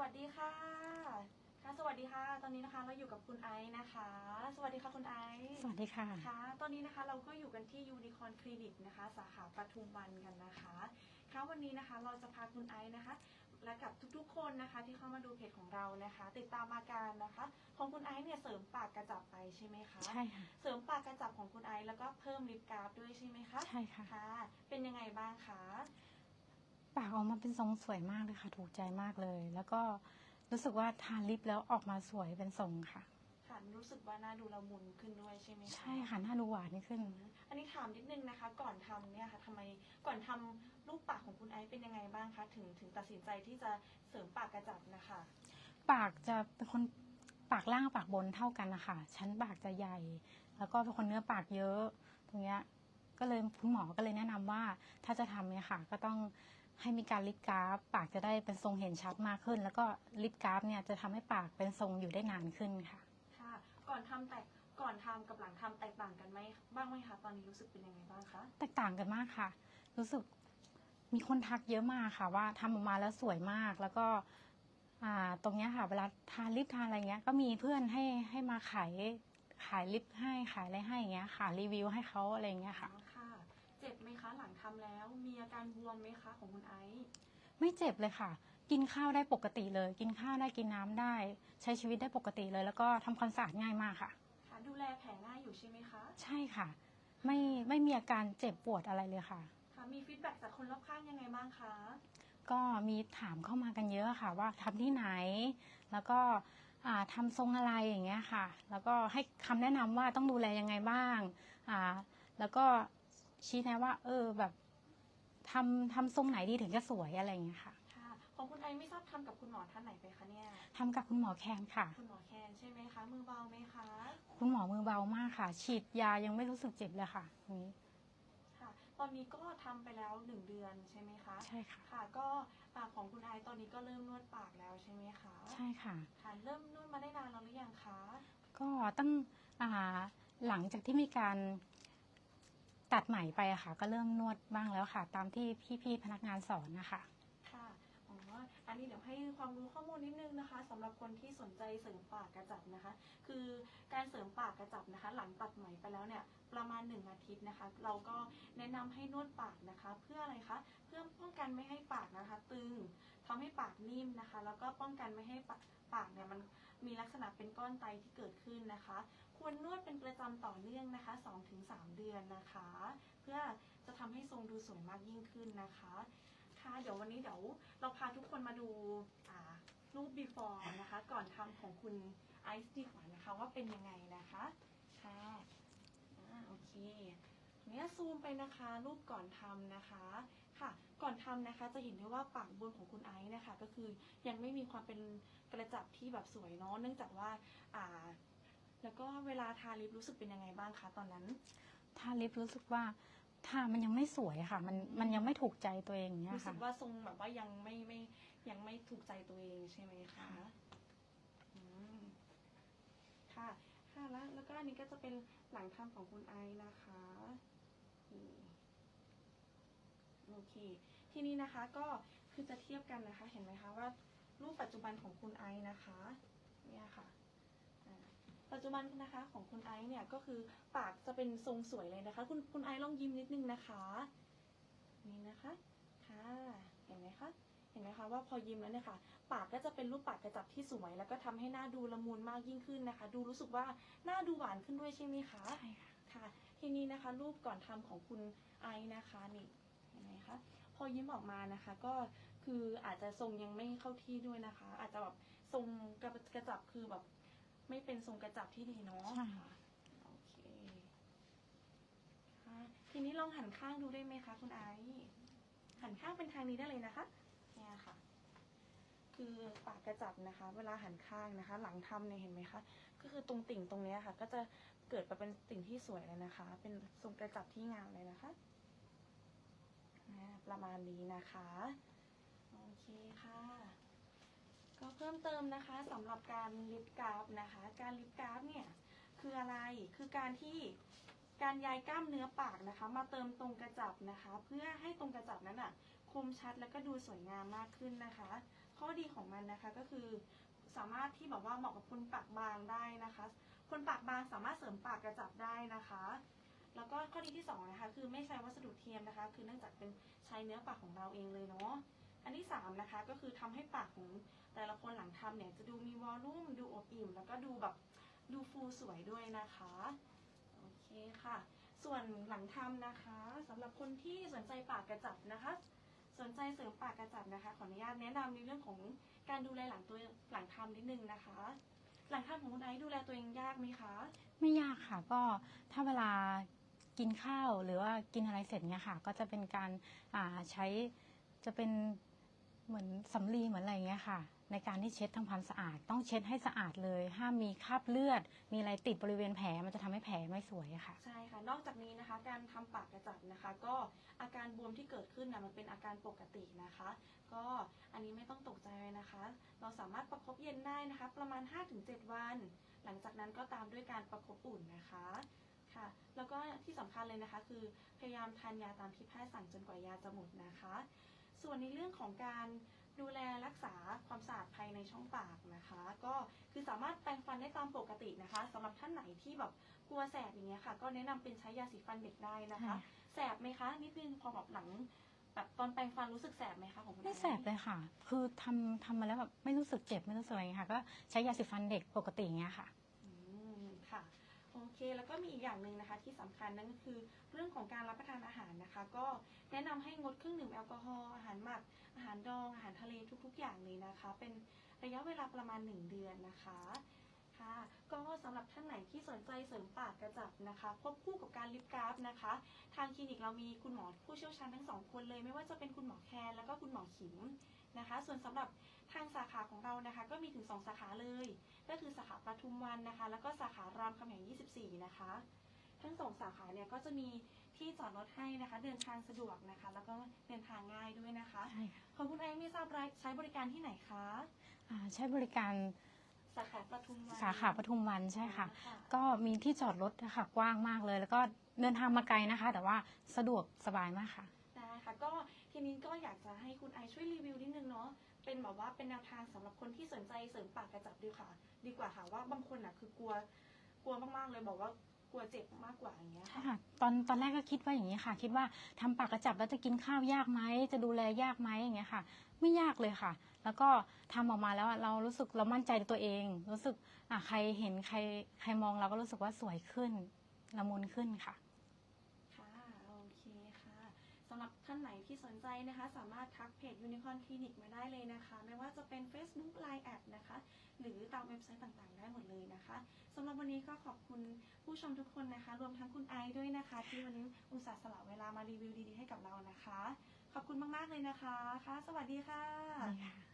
วัสดีค่ะ ค่ะ สวัสดีค่ะ ตอนนี้นะคะเราอยู่กับคุณไอซ์นะคะ สวัสดีค่ะคุณไอซ์สวัสดีค่ะ ค่ะ ตอนนี้นะคะเราก็อยู่กันที่ยูนิคอนคลินิกนะคะ สาขาปทุมวันกันนะคะ ค่ะวันนี้นะคะเราจะพาคุณไอซ์นะคะ และกับทุกๆคนนะคะ ที่เข้ามาดูเพจของเรานะคะ ติดตามอาการนะคะ ของคุณไอซ์เนี่ยเสริมปากกระจับไปใช่ไหมคะใช่ค่ะ เสริมปากกระจับของคุณไอซ์แล้วก็เพิ่มลิปกราฟด้วยใช่ไหมคะใช่ค่ะ ค่ะ เป็นยังไงบ้างคะ ปากออกมาเป็นทรงสวยมากเลยค่ะ ถูกใจมากเลย แล้วก็รู้สึกว่าทาลิปแล้วออกมาสวยเป็นทรงค่ะ ค่ะรู้สึกว่าหน้าดูละมุนขึ้นด้วยใช่ไหมคะใช่ค่ะหน้าดูหวานขึ้น อันนี้ถามนิดนึงนะคะ ก่อนทำเนี่ยค่ะทำไมก่อนทำรูปปากของคุณไอซ์เป็นยังไงบ้างคะถึงถึงตัดสินใจที่จะเสริมปากกระจับนะคะ ปากจะเป็นคนปากล่างปากบนเท่ากันนะคะชั้นปากจะใหญ่ แล้วก็เป็นคนเนื้อปากเยอะ ตรงเนี้ยก็เลยคุณหมอก็เลยแนะนำว่าถ้าจะทำเนี่ยค่ะ ก็ต้อง ให้มีการลิปกราฟ ปากจะได้เป็นทรงเห็นชัดมากขึ้น แล้วก็ลิปกราฟเนี่ยจะทำให้ปากเป็นทรงอยู่ได้นานขึ้นค่ะ ค่ะ ก่อนทำแตกก่อนทำกับหลังทำแตกต่างกันไหมบ้างไหมคะตอนนี้รู้สึกเป็นยังไงบ้างคะแตกต่างกันมากค่ะ รู้สึกมีคนทักเยอะมากค่ะ ว่าทำออกมาแล้วสวยมาก แล้วก็อ่าตรงเนี้ยค่ะ เวลาทาลิปทาอะไรเงี้ย ก็มีเพื่อนให้ให้มาขายขายลิปให้ขายอะไรให้อย่างเงี้ยค่ะ รีวิวให้เขาอะไรเงี้ยค่ะ อ๋อ ค่ะเจ็บไหมคะหลังทำแล้วมีอาการบวมไหมคะของคุณไอซ์ไม่เจ็บเลยค่ะ กินข้าวได้ปกติเลย กินข้าวได้กินน้ำได้ ใช้ชีวิตได้ปกติเลย แล้วก็ทำความสะอาดง่ายมากค่ะค่ะดูแลแผลง่ายอยู่ใช่ไหมคะใช่ค่ะ ไม่ไม่มีอาการเจ็บปวดอะไรเลยค่ะค่ะมีฟีดแบ็กจากคนรอบข้างยังไงบ้างคะก็มีถามเข้ามากันเยอะค่ะ ว่าทำที่ไหน แล้วก็อ่าทำทรงอะไรอย่างเงี้ยค่ะ แล้วก็ให้คำแนะนำว่าต้องดูแลยังไงบ้างอ่าแล้วก็ ชี้แนะว่า เออแบบทำทำทรงไหนดีถึงจะสวยอะไรอย่างเงี้ยค่ะค่ะของคุณไอซ์ไม่ทราบทำกับคุณหมอท่านไหนไปคะเนี่ยทำกับคุณหมอแคนค่ะ คุณหมอแคนใช่ไหมคะ มือเบาไหมคะ คุณหมอมือเบามากค่ะ ฉีดยายังไม่รู้สึกเจ็บเลยค่ะตรงนี้ค่ะ ตอนนี้ก็ทำไปแล้วหนึ่งเดือนใช่ไหมคะใช่ค่ะ ค่ะ ก็ปากของคุณไอซ์ตอนนี้ก็เริ่มนวดปากแล้วใช่ไหมคะใช่ค่ะ ค่ะเริ่มนวดมาได้นานแล้วหรือยังคะก็ตั้งอ่าหลังจากที่มีการ ตัดไหมไปอะค่ะ ก็เริ่มนวดบ้างแล้วค่ะ ตามที่พี่ๆพนักงานสอนนะคะ ค่ะอ๋ออันนี้เดี๋ยวให้ความรู้ข้อมูลนิดนึงนะคะสำหรับคนที่สนใจเสริมปากกระจับนะคะ คือการเสริมปากกระจับนะคะ หลังตัดไหมไปแล้วเนี่ยประมาณ 1 อาทิตย์นะคะ เราก็แนะนำให้นวดปากนะคะ เพื่ออะไรคะเพื่อป้องกันไม่ให้ปากนะคะ ตึงทำให้ปากนิ่มนะคะ แล้วก็ป้องกันไม่ให้ปากปากเนี่ยมัน มีลักษณะเป็นก้อนไตที่เกิดขึ้นนะคะ ควรนวดเป็นประจำต่อเนื่องนะคะ 2-3 เดือนนะคะ เพื่อจะทำให้ทรงดูสวยมากยิ่งขึ้นนะคะค่ะเดี๋ยววันนี้เดี๋ยวเราพาทุกคนมาดูรูป before นะคะ ก่อนทำของคุณไอซ์ดีกว่านะคะว่าเป็นยังไงนะคะค่ะโอเคเนี่ยซูมไปนะคะ รูปก่อนทำนะคะค่ะ ก่อนทำนะคะ จะเห็นได้ว่าปากบนของคุณไอซ์นะคะ ก็คือยังไม่มีความเป็นกระจับที่แบบสวยเนาะเนื่องจากว่าอ่า แล้วก็เวลาทาลิปรู้สึกเป็นยังไงบ้างคะตอนนั้นทาลิปรู้สึกว่าทามันยังไม่สวยค่ะ มันมันยังไม่ถูกใจตัวเองอย่างเงี้ยรู้สึค่ะกว่าทรงแบบว่ายังไม่ไม่ยังไม่ถูกใจตัวเองใช่ไหมคะอืมค่ะค่ะแล้วแล้วก็อันนี้ก็จะเป็นหลังทำของคุณไอซ์นะคะนี่โอเค ทีนี้นะคะก็คือจะเทียบกันนะคะ เห็นไหมคะว่ารูปปัจจุบันของคุณไอซ์นะคะเนี่ยค่ะอ่าปัจจุบันนะคะของคุณไอซ์เนี่ยก็คือปากจะเป็นทรงสวยเลยนะคะ คุณคุณไอซ์ลองยิ้มนิดนึงนะคะนี่นะคะค่ะเห็นไหมคะเห็นไหมคะว่าพอยิ้มแล้วเนี่ยค่ะ ปากก็จะเป็นรูปปากกระจับที่สวย แล้วก็ทำให้หน้าดูละมุนมากยิ่งขึ้นนะคะ ดูรู้สึกว่าหน้าดูหวานขึ้นด้วยใช่ไหมคะใช่ค่ะค่ะ ทีนี้นะคะรูปก่อนทำของคุณไอซ์นะคะนี่เห็นไหมคะ พอยิ้มออกมานะคะ ก็คืออาจจะทรงยังไม่เข้าที่ด้วยนะคะ อาจจะแบบทรงกระกระจับคือแบบ ไม่เป็นทรงกระจับที่ดีเนาะใช่ค่ะ โอเคค่ะทีนี้ลองหันข้างดูได้ไหมคะ คุณไอซ์หันข้างเป็นทางนี้ได้เลยนะคะ เนี่ยค่ะ คือปากกระจับนะคะ เวลาหันข้างนะคะ หลังทำเนี่ยเห็นไหมคะก็คือตรงติ่งตรงเนี้ยค่ะ ก็จะเกิดมาเป็นติ่งที่สวยเลยนะคะ เป็นทรงกระจับที่งามเลยนะคะอ่า ประมาณนี้นะคะ โอเคค่ะ ก็เพิ่มเติมนะคะสำหรับการลิปกราฟนะคะ การลิปกราฟเนี่ยคืออะไร คือการที่การย้ายกล้ามเนื้อปากนะคะ มาเติมตรงกระจับนะคะ เพื่อให้ตรงกระจับนั้นอะคมชัดแล้วก็ดูสวยงามมากขึ้นนะคะ ข้อดีของมันนะคะก็คือสามารถที่แบบว่าเหมาะกับคนปากบางได้นะคะ คนปากบางสามารถเสริมปากกระจับได้นะคะ แล้วก็ข้อดีที่สองนะคะคือไม่ใช้ เทียมนะคะ คือเนื่องจากเป็นใช้เนื้อปากของเราเองเลยเนาะอันที่สามนะคะก็คือทำให้ปากของแต่ละคนหลังทำเนี่ยจะดูมีวอลลุ่มดูอบอิ่ม แล้วก็ดูแบบดูฟูสวยด้วยนะคะโอเคค่ะ ส่วนหลังทำนะคะสำหรับคนที่สนใจปากกระจับนะคะ สนใจเสริมปากกระจับนะคะ ขออนุญาตแนะนำในเรื่องของการดูแลหลังตัวหลังทำนิดนึงนะคะ หลังทำของคุณไอซ์ดูแลตัวเองยากไหมคะ ไม่ยากค่ะก็ถ้าเวลา กินข้าวหรือว่ากินอะไรเสร็จเนี่ยค่ะ ก็จะเป็นการอ่าใช้จะเป็นเหมือนสำลีเหมือนอะไรเงี้ยค่ะ ในการที่เช็ดทำความสะอาด ต้องเช็ดให้สะอาดเลย ห้ามมีคราบเลือด มีอะไรติดบริเวณแผลมันจะทำให้แผลไม่สวยอะค่ะ ใช่ค่ะ นอกจากนี้นะคะ การทำปากกระจับนะคะ ก็อาการบวมที่เกิดขึ้นนะมันเป็นอาการปกตินะคะ ก็อันนี้ไม่ต้องตกใจเลยนะคะ เราสามารถประคบเย็นได้นะคะ ประมาณ 5-7 วัน หลังจากนั้นก็ตามด้วยการประคบอุ่นนะคะ ค่ะ แล้วก็ที่สำคัญเลยนะคะ คือพยายามทานยาตามที่แพทย์สั่งจนกว่ายาจะหมดนะคะ ส่วนในเรื่องของการดูแลรักษาความสะอาดภายในช่องปากนะคะ ก็คือสามารถแปรงฟันได้ตามปกตินะคะสำหรับท่านไหนที่แบบกลัวแสบอย่างเงี้ยค่ะ ก็แนะนำเป็นใช้ยาสีฟันเด็กได้นะคะใช่แสบไหมคะนิดนึงพอแบบหลังแบบตอนแปรงฟันรู้สึกแสบไหมคะของคุณไม่อ้แสบเลยค่ะ คือทำทำมาแล้วแบบไม่รู้สึกเจ็บไม่รู้สึกอะไรเงี้ยค่ะ ก็ใช้ยาสีฟันเด็กปกติอย่างเงี้ยค่ะอืมค่ะโอ เค แล้วก็มีอีกอย่างหนึ่งนะคะที่สำคัญนั่นก็คือเรื่องของการรับประทานอาหารนะคะ ก็แนะนำให้งดเครื่องดื่มแอลกอฮอล์อาหารหมักอาหารดองอาหารทะเลทุก ๆ อย่างเลยนะคะ เป็นระยะเวลาประมาณ 1 เดือนนะคะค่ะก็สำหรับท่านไหนที่สนใจเสริมปากกระจับนะคะควบคู่กับการลิปกราฟนะคะ ทางคลินิกเรามีคุณหมอผู้เชี่ยวชาญทั้งสองคนเลย ไม่ว่าจะเป็นคุณหมอแคนแล้วก็คุณหมอขิมนะคะ ส่วนสำหรับ ทางสาขาของเรานะคะ ก็มีถึง 2 สาขาเลย ก็คือสาขาปทุมวันนะคะ แล้วก็สาขารามคำแหง 24 นะคะ ทั้งสองสาขาเนี่ยก็จะมีที่จอดรถให้นะคะ เดินทางสะดวกนะคะ แล้วก็เดินทางง่ายด้วยนะคะใช่ค่ะของคุณไอซ์ไม่ทราบรายใช้บริการที่ไหนคะอ่าใช้บริการสาขาปทุมวันสาขาปทุมวันใช่ค่ะอ๋อก็มีที่จอดรถนะคะกว้างมากเลย แล้วก็เดินทางมาไกลนะคะ แต่ว่าสะดวกสบายมากค่ะ ได้ค่ะก็ทีนี้ก็อยากจะให้คุณไอซ์ช่วยรีวิวนิดนึงเนาะ เป็นแบบว่าเป็นแนวทางสำหรับคนที่สนใจเสริมปากกระจับดีค่ะ ดีกว่าค่ะว่าบางคนอะคือกลัวกลัวมากๆเลยบอกว่ากลัวเจ็บมากกว่าอย่างเงี้ยค่ะตอนตอนแรกก็คิดว่าอย่างนี้ค่ะ คิดว่าทำปากกระจับแล้วจะกินข้าวยากไหมจะดูแลยากไหมอย่างเงี้ยค่ะ ไม่ยากเลยค่ะ แล้วก็ทำออกมาแล้วเรารู้สึกเรามั่นใจในตัวเอง รู้สึกอะใครเห็นใครใครมองเราก็รู้สึกว่าสวยขึ้นละมุนขึ้นค่ะำหรับท่านไหนที่สนใจนะคะ สามารถทักเพจ Unicorn Clinic มาได้เลยนะคะ ไม่ว่าจะเป็น Facebook Line แอดนะคะ หรือตามเว็บไซต์ต่างๆ ได้หมดเลยนะคะสำหรับวันนี้ก็ขอบคุณผู้ชมทุกคนนะคะ รวมทั้งคุณไอด้วยนะคะ ที่วันนี้อุตส่าห์สละเวลามารีวิวดีๆให้กับเรานะคะ ขอบคุณมากๆเลยนะคะค่ะ สวัสดีค่ะนี่ค่ะ